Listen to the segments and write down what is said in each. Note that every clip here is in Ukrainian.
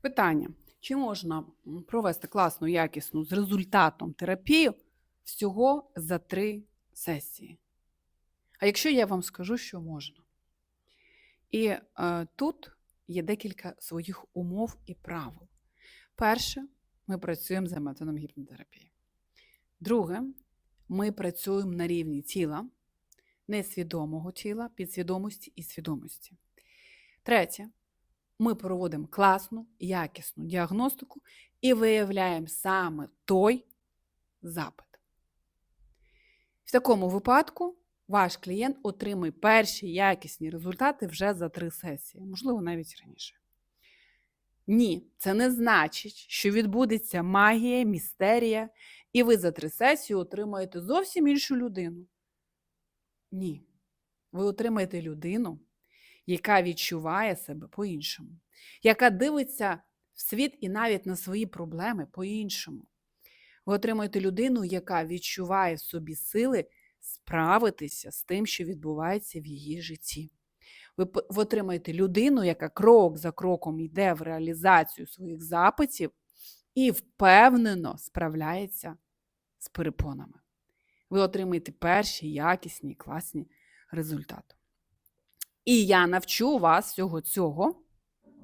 Питання: чи можна провести класну, якісну з результатом терапію всього за три сесії? А якщо я вам скажу, що можна? І е, тут є декілька своїх умов і правил. Перше, ми працюємо за методом гіпнотерапії. Друге, ми працюємо на рівні тіла, несвідомого тіла, підсвідомості і свідомості. Третє, ми проводимо класну, якісну діагностику і виявляємо саме той запит. В такому випадку ваш клієнт отримує перші якісні результати вже за три сесії, можливо, навіть раніше. Ні, це не значить, що відбудеться магія, містерія, і ви за три сесії отримаєте зовсім іншу людину. Ні. Ви отримаєте людину, яка відчуває себе по-іншому, яка дивиться в світ і навіть на свої проблеми по-іншому. Ви отримаєте людину, яка відчуває в собі сили справитися з тим, що відбувається в її житті. Ви отримаєте людину, яка крок за кроком йде в реалізацію своїх запитів і впевнено справляється з перепонами. Ви отримаєте перші якісні, класні результати. І я навчу вас всього цього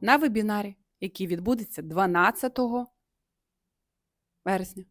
на вебінарі, який відбудеться 12 вересня.